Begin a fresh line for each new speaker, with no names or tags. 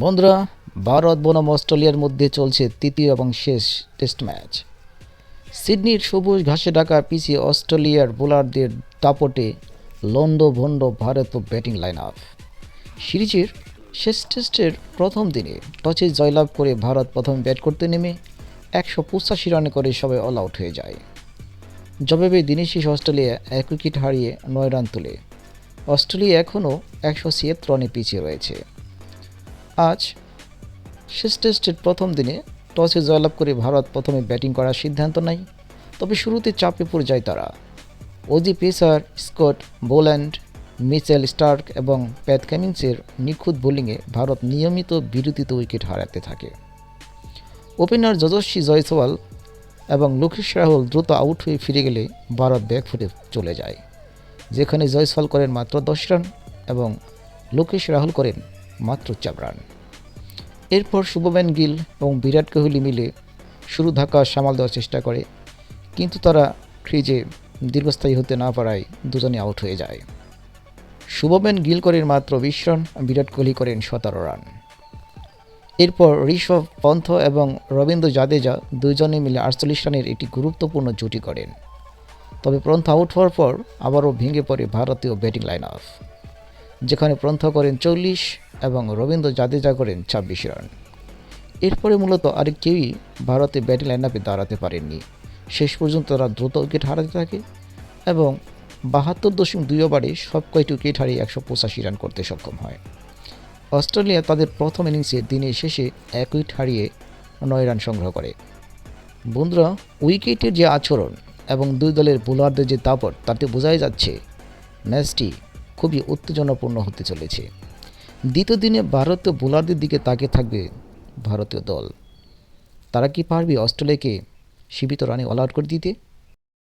বন্ধুরা, ভারত বনাম অস্ট্রেলিয়ার মধ্যে চলছে তৃতীয় এবং শেষ টেস্ট ম্যাচ সিডনির সবুজ ঘাসে ঢাকা পিছিয়ে অস্ট্রেলিয়ার বোলারদের দাপটে লন্ড ভন্ড ভারত ব্যাটিং লাইন আপ সিরিজের শেষ টেস্টের প্রথম দিনে টসে জয়লাভ করে ভারত প্রথম ব্যাট করতে নেমে একশো পঁচাশি রানে করে সবাই অল আউট হয়ে যায়। জবাবে দিনের শেষ অস্ট্রেলিয়া এক উইকেট হারিয়ে নয় রান তুলে। অস্ট্রেলিয়া এখনও একশো ছিয়াত্তর রানে পিছিয়ে রয়েছে। আজ শেষ টেস্টের প্রথম দিনে টসে জয়লাভ করে ভারত প্রথমে ব্যাটিং করার সিদ্ধান্ত নেয়। তবে শুরুতে চাপে পড়ে যায় তারা। Aussie pacer, Scott, Boland, Mitchell Starc এবং প্যাথ ক্যামিন্সের নিখুঁত বোলিংয়ে ভারত নিয়মিত বিরতিতে উইকেট হারাতে থাকে। ওপেনার যশস্বী জয়সওয়াল এবং লোকেশ রাহুল দ্রুত আউট হয়ে ফিরে গেলে ভারত ব্যাক ব্যাকফুটে চলে যায়, যেখানে জয়সওয়াল করেন মাত্র দশ রান এবং লোকেশ রাহুল করেন মাত্র চার রান। এরপর শুভম্যান গিল এবং বিরাট কোহলি মিলে শুরু ধাক্কা সামাল দেওয়ার চেষ্টা করে, কিন্তু তারা ক্রিজে দীর্ঘস্থায়ী হতে না পারায় দুজনে আউট হয়ে যায়। শুভম্যান গিল করেন মাত্র বিশ রান, বিরাট কোহলি করেন সতেরো রান। এরপর ঋষভ পন্থ এবং রবীন্দ্র জাদেজা দুজনে মিলে আটচল্লিশ রানের একটি গুরুত্বপূর্ণ জুটি করেন। তবে প্রন্থ আউট হওয়ার পর আবারও ভেঙে পড়ে ভারতীয় ব্যাটিং লাইন আপ যেখানে প্রন্থ করেন চল্লিশ এবং রবীন্দ্র জাদেজা করেন ছাব্বিশ রান। এরপরে মূলত আরেক কেউই ভারতে ব্যাটিং লাইন আপে দাঁড়াতে পারেননি। শেষ পর্যন্ত তারা দ্রুত উইকেট হারাতে থাকে এবং বাহাত্তর দশমিক দুই ওভারে সব কয়টি উইকেট হারিয়ে একশো পঁচাশি রান করতে সক্ষম হয়। অস্ট্রেলিয়া তাদের প্রথম ইনিংসে দিনের শেষে এক উইকেট হারিয়ে নয় রান সংগ্রহ করে। বন্ধুরা, উইকেটের যে আচরণ এবং দুই দলের বোলারদের যে দাপট তাতে বোঝাই যাচ্ছে ম্যাচটি খুবই উত্তেজনাপূর্ণ হতে চলেছে। দ্বিতীয় দিনে ভারতীয় বোলারদের দিকে তাকিয়ে থাকবে ভারতীয় দল। তারা কি পারবে অস্ট্রেলিয়াকে সীমিত রানে অল আউট করে দিতে?